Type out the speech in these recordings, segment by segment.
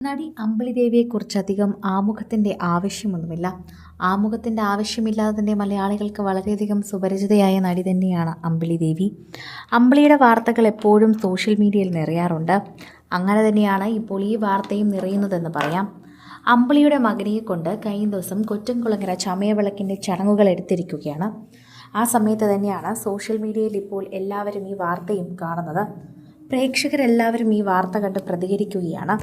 നടി അമ്പിളി ദേവിയെക്കുറിച്ചധികം ആമുഖത്തിന്റെ ആവശ്യമൊന്നുമില്ല. ആമുഖത്തിന്റെ ആവശ്യമില്ലാതെ തന്നെ മലയാളികൾക്ക് വളരെയധികം സുപരിചിതയായ നടി തന്നെയാണ് അമ്പിളി ദേവി അമ്പിളിയുടെ വാർത്തകൾ എപ്പോഴും സോഷ്യൽ മീഡിയയിൽ നിറയാറുണ്ട്. അങ്ങനെ തന്നെയാണ് ഇപ്പോൾ ഈ വാർത്തയും നിറയുന്നതെന്ന് പറയാം. അമ്പിളിയുടെ മകനെ കൊണ്ട് കഴിഞ്ഞ ദിവസം കൊറ്റംകുളങ്ങര ചമയവിളക്കിന്റെ ചടങ്ങുകൾ എടുത്തിരിക്കുകയാണ്. ആ സമയത്ത് തന്നെയാണ് സോഷ്യൽ മീഡിയയിൽ ഇപ്പോൾ എല്ലാവരും ഈ വാർത്തയും കാണുന്നത്. പ്രേക്ഷകരെല്ലാവരും ഈ വാർത്ത കണ്ട് പ്രതികരിക്കുകയാണ്.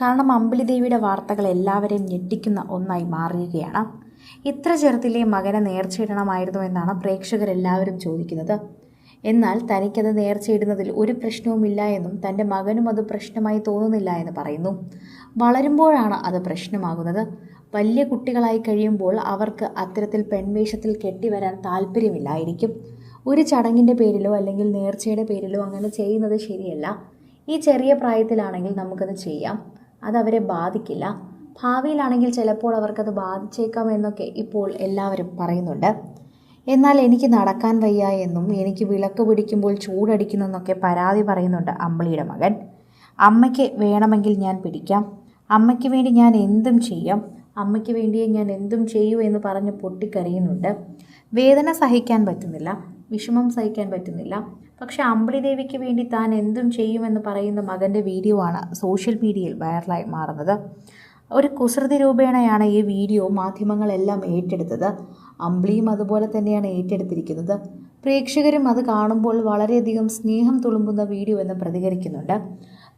കാരണം അമ്പിളി ദേവിയുടെ വാർത്തകൾ എല്ലാവരെയും ഞെട്ടിക്കുന്ന ഒന്നായി മാറിയുകയാണ് ഇത്ര ചെറുത്തിലെ മകനെ നേർച്ചയിടണമായിരുന്നു എന്നാണ് പ്രേക്ഷകരെല്ലാവരും ചോദിക്കുന്നത്. എന്നാൽ തനിക്കത് നേർച്ചയിടുന്നതിൽ ഒരു പ്രശ്നവുമില്ല എന്നും തന്റെ മകനും അത് പ്രശ്നമായി തോന്നുന്നില്ല എന്ന് പറയുന്നു. വളരുമ്പോഴാണ് അത് പ്രശ്നമാകുന്നത്. വലിയ കുട്ടികളായി കഴിയുമ്പോൾ അവർക്ക് അത്തരത്തിൽ പെൺവേഷത്തിൽ കെട്ടിവരാൻ താല്പര്യമില്ലായിരിക്കും ഒരു ചടങ്ങിന്റെ പേരിലോ അല്ലെങ്കിൽ നേർച്ചയുടെ പേരിലോ അങ്ങനെ ചെയ്യുന്നത് ശരിയല്ല. ഈ ചെറിയ പ്രായത്തിലാണെങ്കിൽ നമുക്കത് ചെയ്യാം. അതവരെ ബാധിക്കില്ല. ഭാവിയിലാണെങ്കിൽ ചിലപ്പോൾ അവർക്കത് ബാധിച്ചേക്കാം എന്നൊക്കെ ഇപ്പോൾ എല്ലാവരും പറയുന്നുണ്ട്. എന്നാൽ എനിക്ക് നടക്കാൻ വയ്യ എന്നും എനിക്ക് വിളക്ക് പിടിക്കുമ്പോൾ ചൂടടിക്കുന്നെന്നൊക്കെ പരാതി പറയുന്നുണ്ട് അമ്പിളിയുടെ മകൻ. അമ്മയ്ക്ക് വേണമെങ്കിൽ ഞാൻ പിടിക്കാം. അമ്മയ്ക്ക് വേണ്ടി ഞാൻ എന്തും ചെയ്യാം. അമ്മയ്ക്ക് വേണ്ടിയേ ഞാൻ എന്തും ചെയ്യൂ എന്ന് പറഞ്ഞ് പൊട്ടിക്കരയുന്നുണ്ട്. വേദന സഹിക്കാൻ പറ്റുന്നില്ല. വിഷമം സഹിക്കാൻ പറ്റുന്നില്ല. പക്ഷെ അമ്പിളി ദേവിക്ക് വേണ്ടി താൻ എന്തും ചെയ്യുമെന്ന് പറയുന്ന മകന്റെ വീഡിയോ ആണ് സോഷ്യൽ മീഡിയയിൽ വൈറലായി മാറുന്നത്. ഒരു കുസൃതി രൂപേണയാണ് ഈ വീഡിയോ മാധ്യമങ്ങളെല്ലാം ഏറ്റെടുത്തത്. അമ്പിളിയും അതുപോലെ തന്നെയാണ് ഏറ്റെടുത്തിരിക്കുന്നത്. പ്രേക്ഷകരും അത് കാണുമ്പോൾ വളരെയധികം സ്നേഹം തുളുമ്പുന്ന വീഡിയോ എന്ന് പ്രതികരിക്കുന്നുണ്ട്.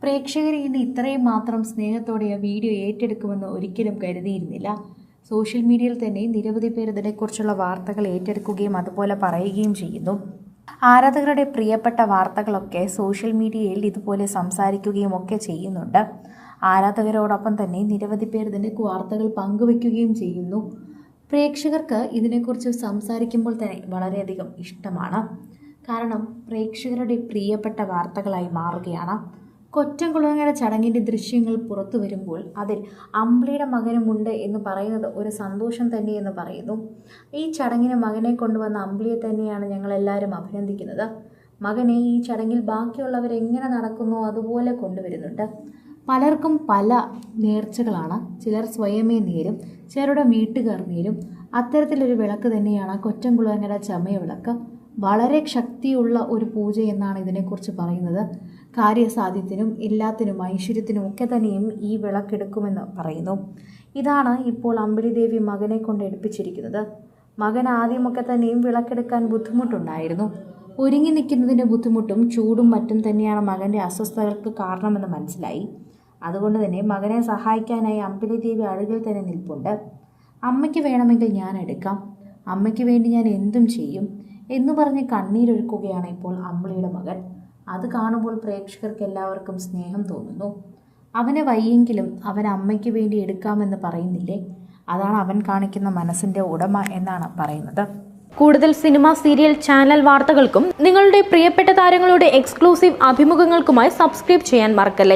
പ്രേക്ഷകർ ഇനി ഇത്രയും മാത്രം സ്നേഹത്തോടെ ആ വീഡിയോ ഏറ്റെടുക്കുമെന്ന് ഒരിക്കലും കരുതിയിരുന്നില്ല. സോഷ്യൽ മീഡിയയിൽ തന്നെ നിരവധി പേർ ഇതിനെക്കുറിച്ചുള്ള വാർത്തകൾ ഏറ്റെടുക്കുകയും അതുപോലെ പറയുകയും ചെയ്യുന്നു. ആരാധകരുടെ പ്രിയപ്പെട്ട വാർത്തകളൊക്കെ സോഷ്യൽ മീഡിയയിൽ ഇതുപോലെ സംസാരിക്കുകയും ഒക്കെ ചെയ്യുന്നുണ്ട്. ആരാധകരോടൊപ്പം തന്നെ നിരവധി പേർ ഇതിന്റെ വാർത്തകൾ പങ്കുവെക്കുകയും ചെയ്യുന്നു. പ്രേക്ഷകർക്ക് ഇതിനെക്കുറിച്ച് സംസാരിക്കുമ്പോൾ തന്നെ വളരെയധികം ഇഷ്ടമാണ്. കാരണം പ്രേക്ഷകരുടെ പ്രിയപ്പെട്ട വാർത്തകളായി മാറുകയാണ്. കൊറ്റംകുളങ്ങര ചടങ്ങിന്റെ ദൃശ്യങ്ങൾ പുറത്തു വരുമ്പോൾ അതിൽ അമ്പിളിയുടെ മകനുമുണ്ട് എന്ന് പറയുന്നത് ഒരു സന്തോഷം തന്നെയെന്ന് പറയുന്നു. ഈ ചടങ്ങിന് മകനെ കൊണ്ടുവന്ന അമ്പിളിയെ തന്നെയാണ് ഞങ്ങളെല്ലാവരും അഭിനന്ദിക്കുന്നത്. മകനെ ഈ ചടങ്ങിൽ ബാക്കിയുള്ളവർ എങ്ങനെ നടക്കുന്നു അതുപോലെ കൊണ്ടുവരുന്നുണ്ട്. പലർക്കും പല നേർച്ചകളാണ്. ചിലർ സ്വയമേ നേരും ചിലരുടെ വീട്ടുകാർ നേരും. അത്തരത്തിലൊരു വിളക്ക് തന്നെയാണ് കൊറ്റംകുളങ്ങര ചമയ വിളക്ക് വളരെ ശക്തിയുള്ള ഒരു പൂജ എന്നാണ് ഇതിനെക്കുറിച്ച് പറയുന്നത്. കാര്യസാധ്യത്തിനും എല്ലാത്തിനും ഐശ്വര്യത്തിനും ഒക്കെ തന്നെയും ഈ വിളക്കെടുക്കുമെന്ന് പറയുന്നു. ഇതാണ് ഇപ്പോൾ അമ്പിളി ദേവി മകനെ കൊണ്ട് എടുപ്പിച്ചിരിക്കുന്നത്. മകൻ ആദ്യമൊക്കെ തന്നെയും വിളക്കെടുക്കാൻ ബുദ്ധിമുട്ടുണ്ടായിരുന്നു. ഒരുങ്ങി നിൽക്കുന്നതിന്റെ ബുദ്ധിമുട്ടും ചൂടും മറ്റും തന്നെയാണ് മകന്റെ അസ്വസ്ഥതകൾക്ക് കാരണമെന്ന് മനസ്സിലായി. അതുകൊണ്ട് തന്നെ മകനെ സഹായിക്കാനായി അമ്പിളി ദേവി അഴുകിൽ തന്നെ നിൽപ്പുണ്ട്. അമ്മയ്ക്ക് വേണമെങ്കിൽ ഞാൻ എടുക്കാം. അമ്മയ്ക്ക് വേണ്ടി ഞാൻ എന്തും ചെയ്യും. എന്ന് പറഞ്ഞ് കണ്ണീരൊഴുക്കുകയാണ് ഇപ്പോൾ അമ്പിളിയുടെ മകൻ. അത് കാണുമ്പോൾ പ്രേക്ഷകർക്ക് എല്ലാവർക്കും സ്നേഹം തോന്നുന്നു. അവനെ വയ്യെങ്കിലും അവൻ അമ്മയ്ക്ക് വേണ്ടി എടുക്കാമെന്ന് പറയുന്നില്ലേ? അതാണ് അവൻ കാണിക്കുന്ന മനസ്സിന്റെ ഉടമ എന്നാണ് പറയുന്നത്. കൂടുതൽ സിനിമ സീരിയൽ ചാനൽ വാർത്തകൾക്കും നിങ്ങളുടെ പ്രിയപ്പെട്ട താരങ്ങളുടെ എക്സ്ക്ലൂസീവ് അഭിമുഖങ്ങൾക്കുമായി സബ്സ്ക്രൈബ് ചെയ്യാൻ മറക്കല്ലേ?